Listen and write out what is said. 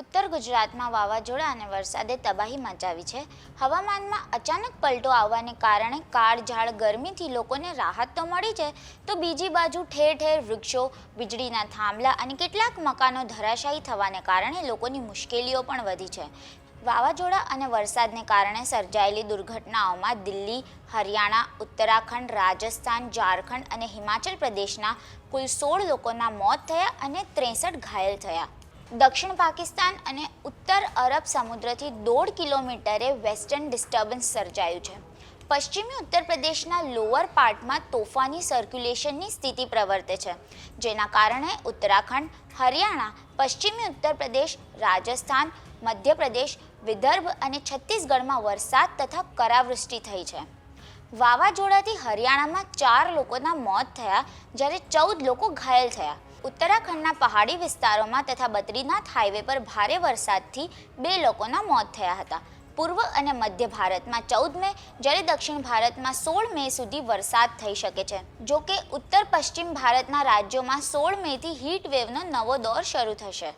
ઉત્તર ગુજરાતમાં વાવાઝોડા અને વરસાદે તબાહી મચાવી છે. હવામાનમાં અચાનક પલટો આવવાને કારણે કાળઝાળ ગરમીથી લોકોને રાહત તો મળી છે, તો બીજી બાજુ ઠેર ઠેર વૃક્ષો, વીજળીના થાંભલા અને કેટલાક મકાનો ધરાશાયી થવાને કારણે લોકોની મુશ્કેલીઓ પણ વધી છે. વાવાઝોડા અને વરસાદને કારણે સર્જાયેલી દુર્ઘટનાઓમાં દિલ્હી, હરિયાણા, ઉત્તરાખંડ, રાજસ્થાન, ઝારખંડ અને હિમાચલ પ્રદેશના કુલ સોળ લોકોના મોત થયા અને ત્રેસઠ ઘાયલ થયા. દક્ષિણ પાકિસ્તાન અને ઉત્તર અરબ સમુદ્રથી દોઢ કિલોમીટરે વેસ્ટર્ન ડિસ્ટર્બન્સ સર્જાયું છે. પશ્ચિમી ઉત્તર પ્રદેશના લોઅર પાર્ટમાં તોફાની સર્ક્યુલેશનની સ્થિતિ પ્રવર્તે છે, જેના કારણે ઉત્તરાખંડ, હરિયાણા, પશ્ચિમી ઉત્તર પ્રદેશ, રાજસ્થાન, મધ્યપ્રદેશ, વિદર્ભ અને છત્તીસગઢમાં વરસાદ તથા કરાવૃષ્ટિ થઈ છે. વાવાઝોડાથી હરિયાણામાં ચાર લોકોના મોત થયા, જ્યારે ચૌદ લોકો ઘાયલ થયા. ઉત્તરાખંડના પહાડી વિસ્તારોમાં તથા બદ્રીનાથ હાઈવે પર ભારે વરસાદથી બે લોકોના મોત થયા હતા. પૂર્વ અને મધ્ય ભારતમાં ચૌદ મે, જ્યારે દક્ષિણ ભારતમાં સોળ મે સુધી વરસાદ થઈ શકે છે. જો કે ઉત્તર પશ્ચિમ ભારતના રાજ્યોમાં સોળ મેથી હીટ વેવનો નવો દોર શરૂ થશે.